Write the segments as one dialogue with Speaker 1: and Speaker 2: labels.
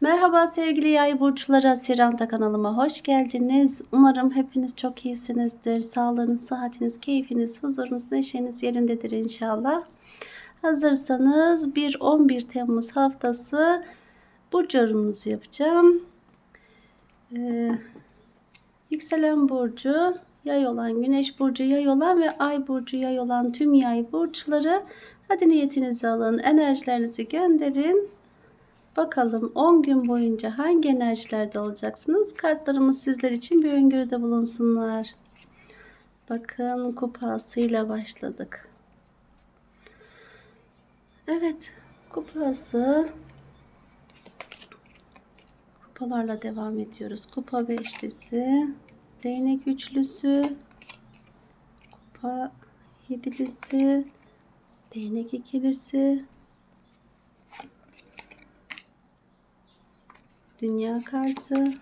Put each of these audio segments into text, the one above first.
Speaker 1: Merhaba sevgili yay burçları Siranta kanalıma hoş geldiniz. Umarım hepiniz çok iyisinizdir. Sağlığınız, sıhhatiniz, keyfiniz, huzurunuz, neşeniz yerindedir inşallah. Hazırsanız 1-11 Temmuz haftası burcu yorumunuzu yapacağım. Ee, yükselen burcu yay olan, güneş burcu yay olan ve ay burcu yay olan tüm yay burçları hadi niyetinizi alın, enerjilerinizi gönderin. Bakalım 10 gün boyunca hangi enerjilerde olacaksınız? Kartlarımız sizler için bir öngörüde bulunsunlar. Bakın kupasıyla başladık. Evet, kupası kupalarla devam ediyoruz. Kupa beşlisi, değnek üçlüsü, kupa yedilisi, değnek ikilisi, Dünya kartı.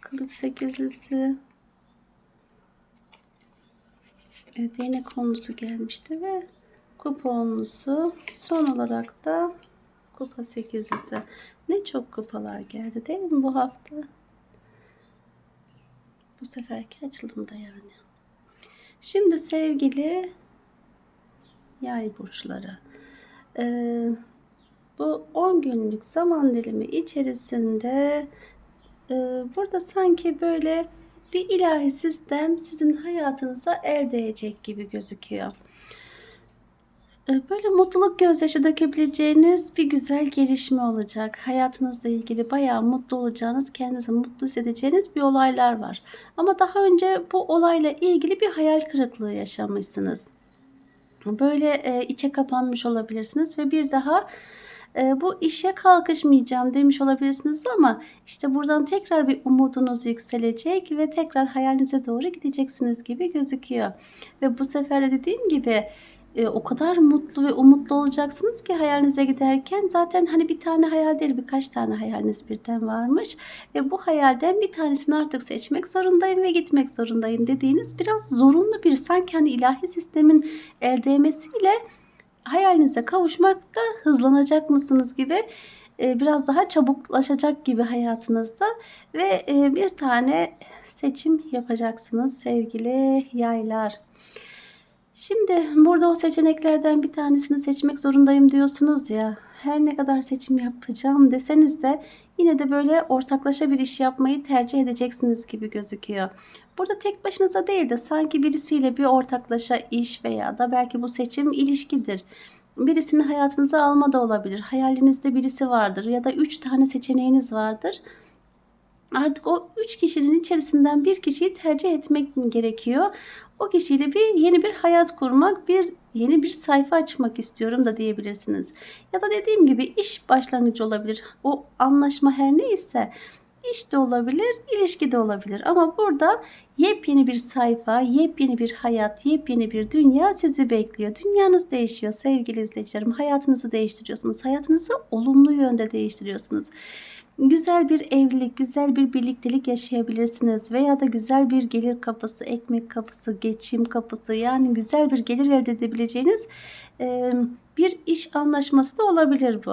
Speaker 1: Kılıç sekizlisi. Evet, değnek konusu gelmişti ve kupa onlusu. Son olarak da kupa sekizlisi. Ne çok kupalar geldi değil mi bu hafta? Bu seferki açılımda yani. Şimdi sevgili yay burçları. Ee, bu 10 günlük zaman dilimi içerisinde e, burada sanki böyle bir ilahi sistem sizin hayatınıza el değecek gibi gözüküyor. E, böyle mutluluk gözyaşı dökebileceğiniz bir güzel gelişme olacak. Hayatınızla ilgili bayağı mutlu olacağınız, kendinizi mutlu hissedeceğiniz bir olaylar var. Ama daha önce bu olayla ilgili bir hayal kırıklığı yaşamışsınız. Böyle e, içe kapanmış olabilirsiniz ve bir daha e, bu işe kalkışmayacağım demiş olabilirsiniz ama işte buradan tekrar bir umudunuz yükselecek ve tekrar hayalinize doğru gideceksiniz gibi gözüküyor. Ve bu sefer de dediğim gibi e, o kadar mutlu ve umutlu olacaksınız ki hayalinize giderken zaten hani bir tane hayal değil birkaç tane hayaliniz birden varmış ve bu hayalden bir tanesini artık seçmek zorundayım ve gitmek zorundayım dediğiniz biraz zorunlu bir sanki hani ilahi sistemin el değmesiyle hayalinize kavuşmakta hızlanacak mısınız gibi e, biraz daha çabuklaşacak gibi hayatınızda ve e, bir tane seçim yapacaksınız sevgili yaylar. Şimdi burada o seçeneklerden bir tanesini seçmek zorundayım diyorsunuz ya. Her ne kadar seçim yapacağım deseniz de yine de böyle ortaklaşa bir iş yapmayı tercih edeceksiniz gibi gözüküyor. Burada tek başınıza değil de sanki birisiyle bir ortaklaşa iş veya da belki bu seçim ilişkidir. Birisini hayatınıza alma da olabilir. Hayalinizde birisi vardır ya da üç tane seçeneğiniz vardır. Artık o üç kişinin içerisinden bir kişiyi tercih etmek gerekiyor. O kişiyle bir yeni bir hayat kurmak, bir yeni bir sayfa açmak istiyorum da diyebilirsiniz. Ya da dediğim gibi iş başlangıcı olabilir. O anlaşma her neyse iş de olabilir, ilişki de olabilir. Ama burada yepyeni bir sayfa, yepyeni bir hayat, yepyeni bir dünya sizi bekliyor. Dünyanız değişiyor sevgili izleyicilerim. Hayatınızı değiştiriyorsunuz. Hayatınızı olumlu yönde değiştiriyorsunuz güzel bir evlilik, güzel bir birliktelik yaşayabilirsiniz veya da güzel bir gelir kapısı, ekmek kapısı, geçim kapısı yani güzel bir gelir elde edebileceğiniz bir iş anlaşması da olabilir bu.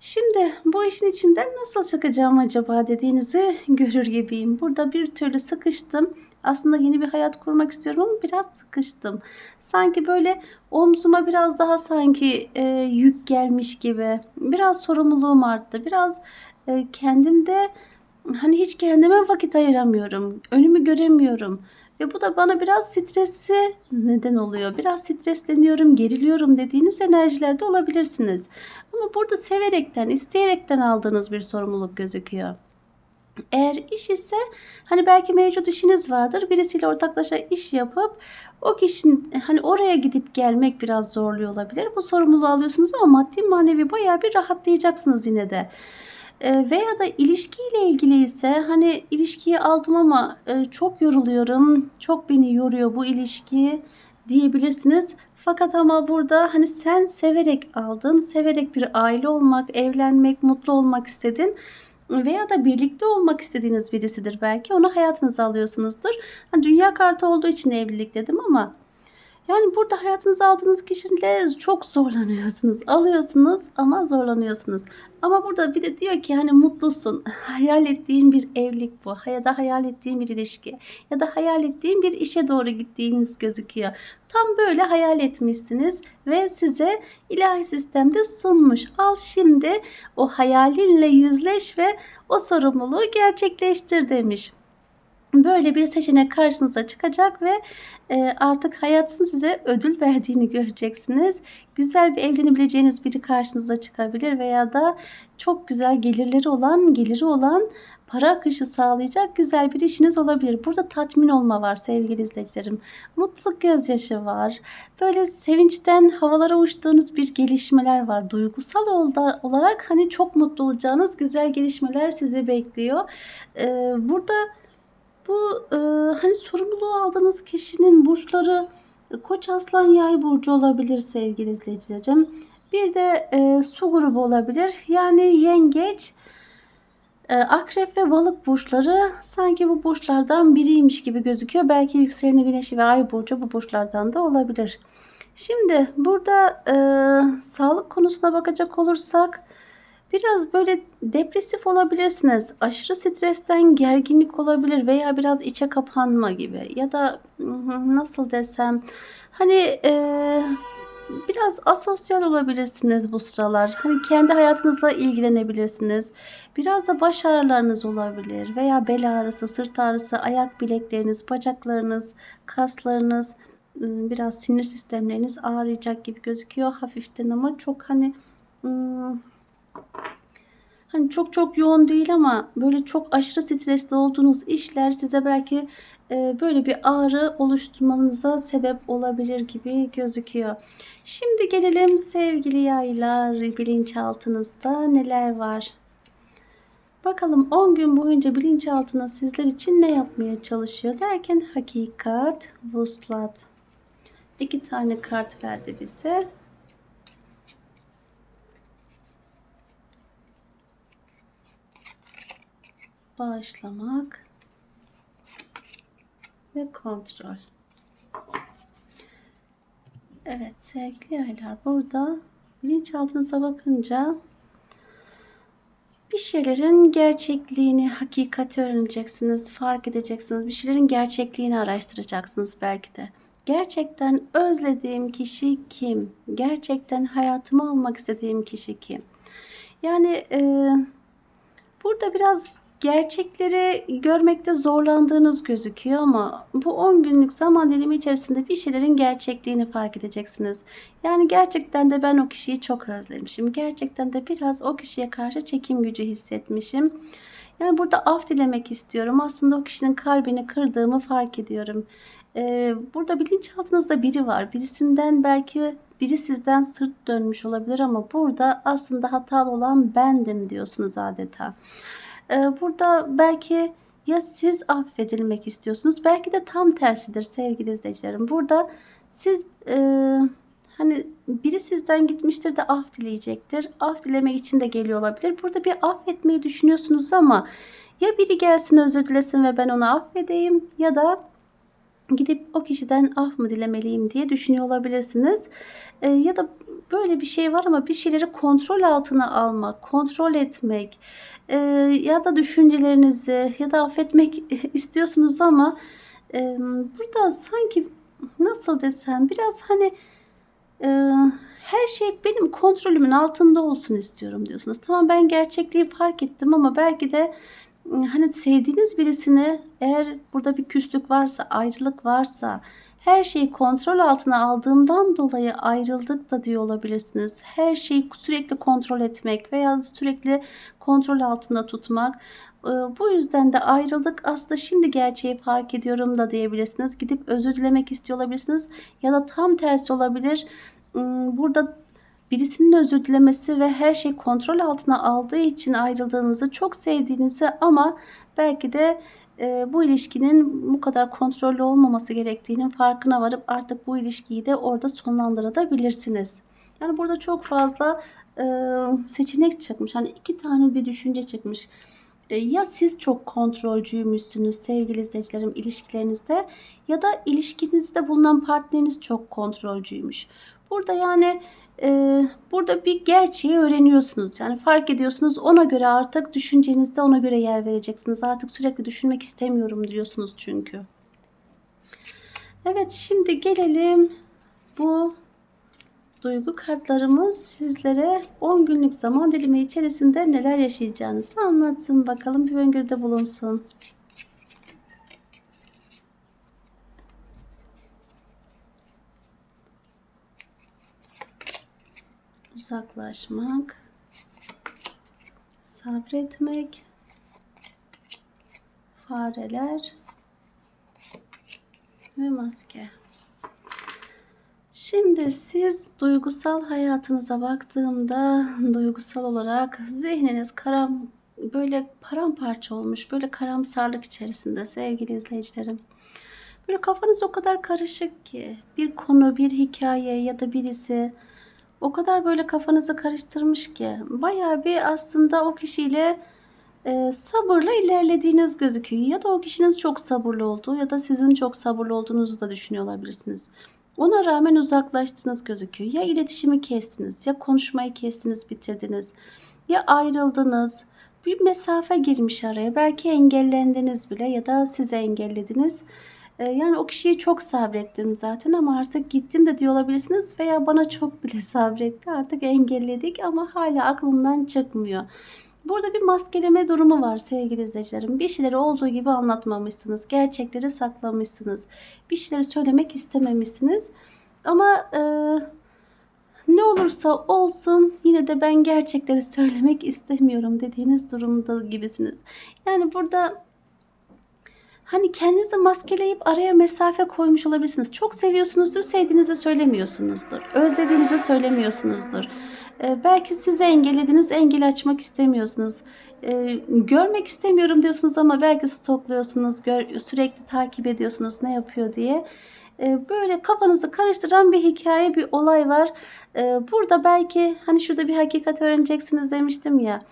Speaker 1: Şimdi bu işin içinden nasıl çıkacağım acaba dediğinizi görür gibiyim. Burada bir türlü sıkıştım. Aslında yeni bir hayat kurmak istiyorum ama biraz sıkıştım. Sanki böyle omzuma biraz daha sanki e, yük gelmiş gibi. Biraz sorumluluğum arttı. Biraz e, kendimde hani hiç kendime vakit ayıramıyorum. Önümü göremiyorum. Ve bu da bana biraz stresi neden oluyor. Biraz stresleniyorum, geriliyorum dediğiniz enerjilerde olabilirsiniz. Ama burada severekten, isteyerekten aldığınız bir sorumluluk gözüküyor. Eğer iş ise hani belki mevcut işiniz vardır. Birisiyle ortaklaşa iş yapıp o kişinin hani oraya gidip gelmek biraz zorluyor olabilir. Bu sorumluluğu alıyorsunuz ama maddi manevi bayağı bir rahatlayacaksınız yine de. Veya da ilişkiyle ilgili ise hani ilişkiyi aldım ama çok yoruluyorum, çok beni yoruyor bu ilişki diyebilirsiniz. Fakat ama burada hani sen severek aldın, severek bir aile olmak, evlenmek, mutlu olmak istedin veya da birlikte olmak istediğiniz birisidir belki. Onu hayatınıza alıyorsunuzdur. Hani dünya kartı olduğu için evlilik dedim ama Yani burada hayatınıza aldığınız kişiyle çok zorlanıyorsunuz. Alıyorsunuz ama zorlanıyorsunuz. Ama burada bir de diyor ki hani mutlusun. Hayal ettiğin bir evlilik bu. Ya da hayal ettiğin bir ilişki. Ya da hayal ettiğin bir işe doğru gittiğiniz gözüküyor. Tam böyle hayal etmişsiniz ve size ilahi sistemde sunmuş. Al şimdi o hayalinle yüzleş ve o sorumluluğu gerçekleştir demiş böyle bir seçenek karşınıza çıkacak ve e, artık hayatın size ödül verdiğini göreceksiniz. Güzel bir evlenebileceğiniz biri karşınıza çıkabilir veya da çok güzel gelirleri olan, geliri olan para akışı sağlayacak güzel bir işiniz olabilir. Burada tatmin olma var sevgili izleyicilerim. Mutluluk gözyaşı var. Böyle sevinçten havalara uçtuğunuz bir gelişmeler var. Duygusal olarak hani çok mutlu olacağınız güzel gelişmeler sizi bekliyor. Ee, burada bu e, hani sorumluluğu aldığınız kişinin burçları e, Koç Aslan Yay burcu olabilir sevgili izleyicilerim. Bir de e, su grubu olabilir. Yani yengeç, e, akrep ve balık burçları sanki bu burçlardan biriymiş gibi gözüküyor. Belki yükseleni güneşi ve ay burcu bu burçlardan da olabilir. Şimdi burada e, sağlık konusuna bakacak olursak Biraz böyle depresif olabilirsiniz. Aşırı stresten gerginlik olabilir veya biraz içe kapanma gibi ya da nasıl desem hani e, biraz asosyal olabilirsiniz bu sıralar. Hani kendi hayatınızla ilgilenebilirsiniz. Biraz da baş ağrılarınız olabilir veya bel ağrısı, sırt ağrısı, ayak bilekleriniz, bacaklarınız, kaslarınız, biraz sinir sistemleriniz ağrıyacak gibi gözüküyor hafiften ama çok hani Hani çok çok yoğun değil ama böyle çok aşırı stresli olduğunuz işler size belki e, böyle bir ağrı oluşturmanıza sebep olabilir gibi gözüküyor. Şimdi gelelim sevgili yaylar bilinçaltınızda neler var? Bakalım 10 gün boyunca bilinçaltına sizler için ne yapmaya çalışıyor derken hakikat, vuslat. İki tane kart verdi bize. Bağışlamak ve kontrol. Evet sevgili yaylar burada bilinçaltınıza bakınca bir şeylerin gerçekliğini, hakikati öğreneceksiniz, fark edeceksiniz. Bir şeylerin gerçekliğini araştıracaksınız belki de. Gerçekten özlediğim kişi kim? Gerçekten hayatıma almak istediğim kişi kim? Yani e, burada biraz gerçekleri görmekte zorlandığınız gözüküyor ama bu 10 günlük zaman dilimi içerisinde bir şeylerin gerçekliğini fark edeceksiniz. Yani gerçekten de ben o kişiyi çok özlemişim. Gerçekten de biraz o kişiye karşı çekim gücü hissetmişim. Yani burada af dilemek istiyorum. Aslında o kişinin kalbini kırdığımı fark ediyorum. Ee, burada bilinçaltınızda biri var. Birisinden belki biri sizden sırt dönmüş olabilir ama burada aslında hatalı olan bendim diyorsunuz adeta. Ee, burada belki ya siz affedilmek istiyorsunuz belki de tam tersidir sevgili izleyicilerim. Burada siz e, hani biri sizden gitmiştir de af dileyecektir. Af dilemek için de geliyor olabilir. Burada bir affetmeyi düşünüyorsunuz ama ya biri gelsin özür dilesin ve ben onu affedeyim ya da gidip o kişiden af mı dilemeliyim diye düşünüyor olabilirsiniz. E, ya da böyle bir şey var ama bir şeyleri kontrol altına almak, kontrol etmek e, ya da düşüncelerinizi ya da affetmek istiyorsunuz ama e, burada sanki nasıl desem biraz hani e, her şey benim kontrolümün altında olsun istiyorum diyorsunuz. Tamam ben gerçekliği fark ettim ama belki de hani sevdiğiniz birisini eğer burada bir küslük varsa, ayrılık varsa, her şeyi kontrol altına aldığımdan dolayı ayrıldık da diyor olabilirsiniz. Her şeyi sürekli kontrol etmek veya sürekli kontrol altında tutmak. Ee, bu yüzden de ayrıldık aslında şimdi gerçeği fark ediyorum da diyebilirsiniz. Gidip özür dilemek istiyor olabilirsiniz. Ya da tam tersi olabilir. Hmm, burada birisinin özür dilemesi ve her şey kontrol altına aldığı için ayrıldığınızı çok sevdiğinizi ama belki de e, bu ilişkinin bu kadar kontrollü olmaması gerektiğinin farkına varıp artık bu ilişkiyi de orada sonlandırabilirsiniz. Yani burada çok fazla e, seçenek çıkmış. Hani iki tane bir düşünce çıkmış. e, ya siz çok kontrolcüymüşsünüz sevgili izleyicilerim ilişkilerinizde ya da ilişkinizde bulunan partneriniz çok kontrolcüymüş. Burada yani e, burada bir gerçeği öğreniyorsunuz. Yani fark ediyorsunuz ona göre artık düşüncenizde ona göre yer vereceksiniz. Artık sürekli düşünmek istemiyorum diyorsunuz çünkü. Evet şimdi gelelim bu duygu kartlarımız sizlere 10 günlük zaman dilimi içerisinde neler yaşayacağınızı anlatsın. Bakalım bir öngörüde bulunsun. Uzaklaşmak, sabretmek, fareler ve maske. Şimdi siz duygusal hayatınıza baktığımda duygusal olarak zihniniz karam böyle paramparça olmuş, böyle karamsarlık içerisinde sevgili izleyicilerim. Böyle kafanız o kadar karışık ki bir konu, bir hikaye ya da birisi o kadar böyle kafanızı karıştırmış ki bayağı bir aslında o kişiyle e, sabırla ilerlediğiniz gözüküyor. Ya da o kişinin çok sabırlı olduğu ya da sizin çok sabırlı olduğunuzu da düşünüyor olabilirsiniz. Ona rağmen uzaklaştınız gözüküyor. Ya iletişimi kestiniz, ya konuşmayı kestiniz, bitirdiniz. Ya ayrıldınız. Bir mesafe girmiş araya. Belki engellendiniz bile ya da size engellediniz. Yani o kişiyi çok sabrettim zaten ama artık gittim de diyor olabilirsiniz veya bana çok bile sabretti. Artık engelledik ama hala aklımdan çıkmıyor. Burada bir maskeleme durumu var sevgili izleyicilerim. Bir şeyleri olduğu gibi anlatmamışsınız. Gerçekleri saklamışsınız. Bir şeyleri söylemek istememişsiniz. Ama e, ne olursa olsun yine de ben gerçekleri söylemek istemiyorum dediğiniz durumda gibisiniz. Yani burada hani kendinizi maskeleyip araya mesafe koymuş olabilirsiniz. Çok seviyorsunuzdur, sevdiğinizi söylemiyorsunuzdur. Özlediğinizi söylemiyorsunuzdur. Ee, belki size engellediniz, engel açmak istemiyorsunuz. Ee, görmek istemiyorum diyorsunuz ama belki stokluyorsunuz, gör, sürekli takip ediyorsunuz ne yapıyor diye. Ee, böyle kafanızı karıştıran bir hikaye, bir olay var. Ee, burada belki hani şurada bir hakikat öğreneceksiniz demiştim ya.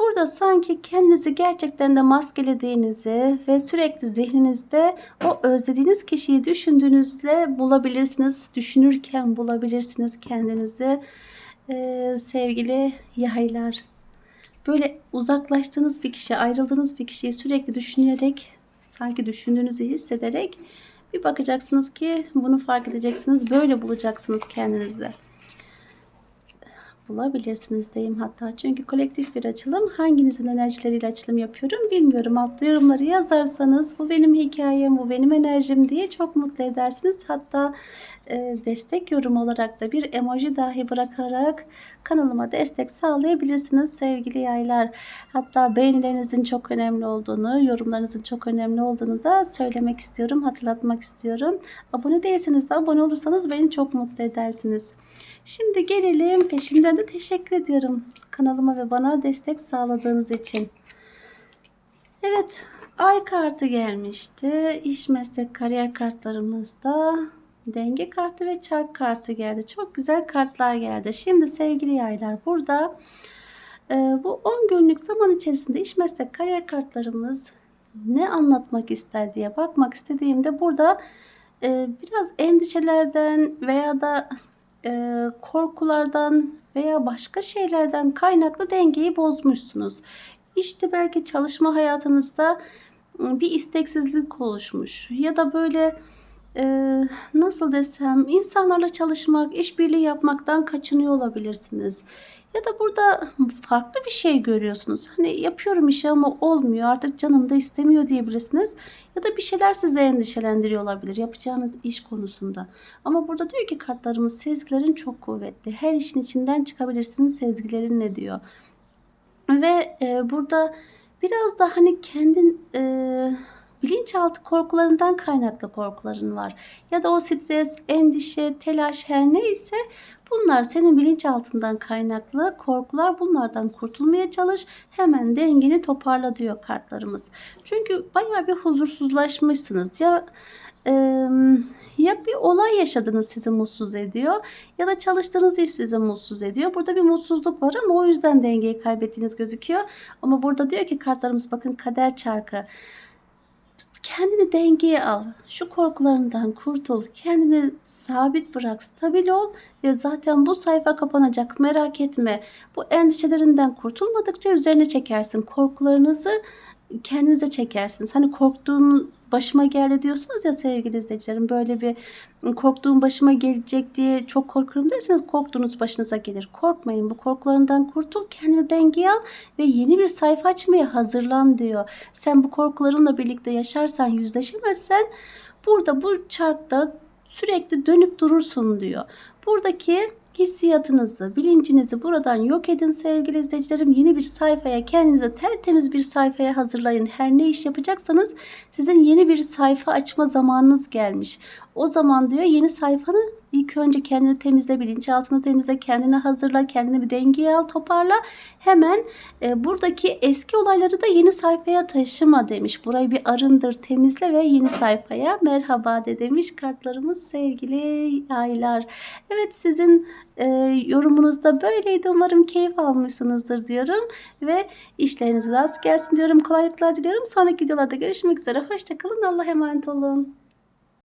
Speaker 1: Burada sanki kendinizi gerçekten de maskelediğinizi ve sürekli zihninizde o özlediğiniz kişiyi düşündüğünüzle bulabilirsiniz. Düşünürken bulabilirsiniz kendinizi ee, sevgili yaylar. Böyle uzaklaştığınız bir kişi, ayrıldığınız bir kişiyi sürekli düşünerek, sanki düşündüğünüzü hissederek bir bakacaksınız ki bunu fark edeceksiniz. Böyle bulacaksınız kendinizde bulabilirsiniz diyeyim hatta. Çünkü kolektif bir açılım. Hanginizin enerjileriyle açılım yapıyorum bilmiyorum. Altta yorumları yazarsanız bu benim hikayem, bu benim enerjim diye çok mutlu edersiniz. Hatta destek yorum olarak da bir emoji dahi bırakarak kanalıma destek sağlayabilirsiniz sevgili yaylar. Hatta beğenilerinizin çok önemli olduğunu, yorumlarınızın çok önemli olduğunu da söylemek istiyorum, hatırlatmak istiyorum. Abone değilseniz de abone olursanız beni çok mutlu edersiniz. Şimdi gelelim peşimden de teşekkür ediyorum kanalıma ve bana destek sağladığınız için. Evet ay kartı gelmişti. İş meslek kariyer kartlarımızda denge kartı ve çark kartı geldi. Çok güzel kartlar geldi. Şimdi sevgili yaylar burada e, bu 10 günlük zaman içerisinde iş meslek kariyer kartlarımız ne anlatmak ister diye bakmak istediğimde burada e, biraz endişelerden veya da e, korkulardan veya başka şeylerden kaynaklı dengeyi bozmuşsunuz. İşte belki çalışma hayatınızda bir isteksizlik oluşmuş ya da böyle e, nasıl desem insanlarla çalışmak, işbirliği yapmaktan kaçınıyor olabilirsiniz. Ya da burada farklı bir şey görüyorsunuz. Hani yapıyorum işi ama olmuyor artık canım da istemiyor diyebilirsiniz. Ya da bir şeyler sizi endişelendiriyor olabilir yapacağınız iş konusunda. Ama burada diyor ki kartlarımız sezgilerin çok kuvvetli. Her işin içinden çıkabilirsiniz sezgilerin ne diyor. Ve e, burada biraz da hani kendin... E, bilinçaltı korkularından kaynaklı korkuların var. Ya da o stres, endişe, telaş her neyse bunlar senin bilinçaltından kaynaklı korkular. Bunlardan kurtulmaya çalış. Hemen dengeni toparla diyor kartlarımız. Çünkü baya bir huzursuzlaşmışsınız. Ya ya bir olay yaşadınız sizi mutsuz ediyor ya da çalıştığınız iş sizi mutsuz ediyor. Burada bir mutsuzluk var ama o yüzden dengeyi kaybettiğiniz gözüküyor. Ama burada diyor ki kartlarımız bakın kader çarkı. Kendini dengeye al. Şu korkularından kurtul. Kendini sabit bırak. Stabil ol. Ve zaten bu sayfa kapanacak. Merak etme. Bu endişelerinden kurtulmadıkça üzerine çekersin. Korkularınızı kendinize çekersiniz. Hani korktuğum başıma geldi diyorsunuz ya sevgili izleyicilerim. Böyle bir korktuğum başıma gelecek diye çok korkuyorum derseniz korktuğunuz başınıza gelir. Korkmayın. Bu korkularından kurtul. Kendini dengeye al ve yeni bir sayfa açmaya hazırlan diyor. Sen bu korkularınla birlikte yaşarsan, yüzleşemezsen burada bu çarkta sürekli dönüp durursun diyor. Buradaki hissiyatınızı, bilincinizi buradan yok edin sevgili izleyicilerim. Yeni bir sayfaya, kendinize tertemiz bir sayfaya hazırlayın. Her ne iş yapacaksanız sizin yeni bir sayfa açma zamanınız gelmiş. O zaman diyor yeni sayfanı ilk önce kendini temizle, bilinçaltını temizle, kendini hazırla, kendini bir dengeye al, toparla. Hemen e, buradaki eski olayları da yeni sayfaya taşıma demiş. Burayı bir arındır, temizle ve yeni sayfaya merhaba de demiş kartlarımız sevgili yaylar. Evet sizin e, yorumunuz da böyleydi. Umarım keyif almışsınızdır diyorum. Ve işleriniz rast gelsin diyorum. Kolaylıklar diliyorum. Sonraki videolarda görüşmek üzere. Hoşçakalın. Allah'a emanet olun.